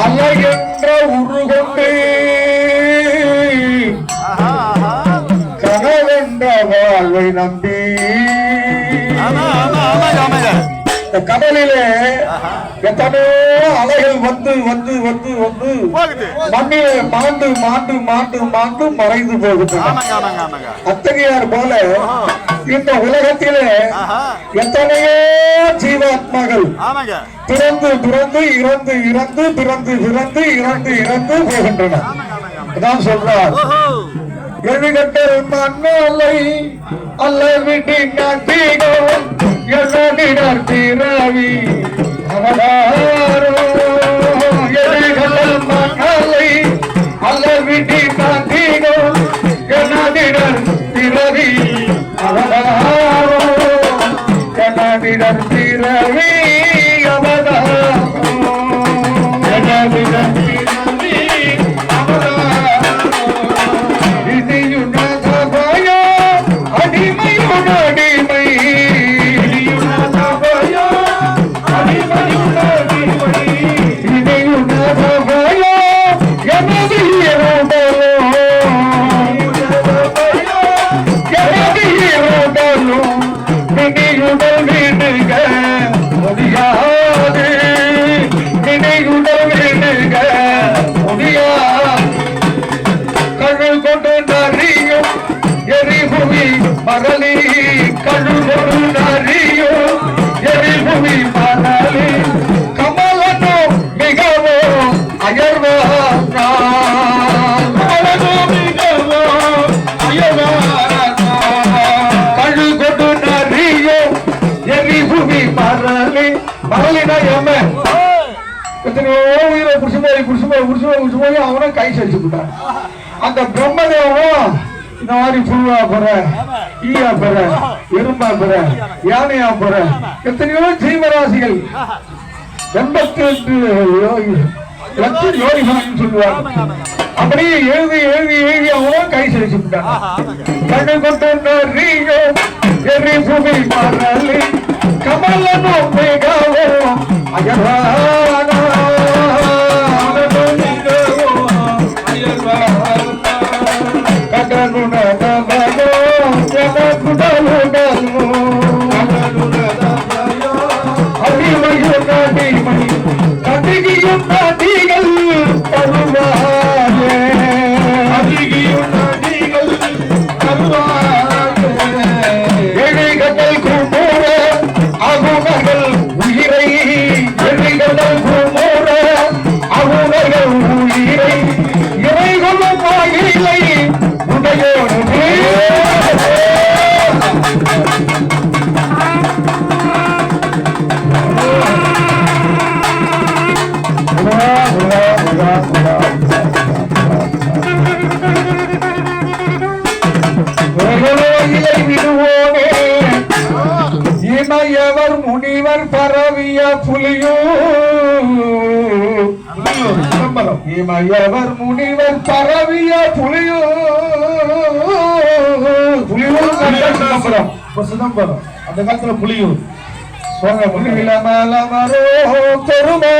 அலை என்ற உருகொண்டு. கனவென்ற வாழ்வை நம்பி இந்த கடலிலே எத்தனையோ அலைகள் வந்து வந்து வந்து வந்து போகுது. மண்ணிலே மாண்டு மாண்டு மாண்டு மாண்டு மறைந்து ஆமாங்க. அத்தகையார் போல இந்த உலகத்திலே. எத்தனையோ ஜீவாத்மாக்கள். பிறந்து பிறந்து இறந்து இறந்து பிறந்து பிறந்து இறந்து இறந்து போகின்றன. அதான் சொல்றார் ஓஹோ. எழுகட்டல் மண்ணலை அல்ல விட்டி நாட்டிகோ எல்லிடர் பிறவி அவதாரோ எழுகட்டல் மண்ணலை அல்ல விட்டி நாட்டிகோ எல்லிடர் பிறவி அவதாரோ எல்லிடர் பிறவி அவதாரோ எல்லிடர் மரளி மரளினா எத்தனையோ உயிரை புடிச்சு போய் புடிச்சு போய் புடிச்சு போய் புடிச்சு போய் அவனை கை சரிச்சு விட்டான் அந்த பிரம்மதேவனும் இந்த மாதிரி புழுவா போற ஈயா போற எறும்பா போற யானையா போற எத்தனையோ ஜீவராசிகள். எண்பத்தி எட்டு யோகி லட்சம் யோகிகள் சொல்லுவாங்க. அப்படியே எழுதி எழுதி எழுதி அவனும் கை சரிச்சு விட்டான் ஆஹா, ஆமாங்க. கண்ணு கமலனோ மிகவோ இமையவர் முனிவர் பரவிய புலியூர். இமையவர் முனிவர் பரவிய புலியோ புலியூர் சிதம்பரம். சிதம்பரம். அந்த காலத்துல புலியூர். சோழ முனிவில மலமரோ பெருமா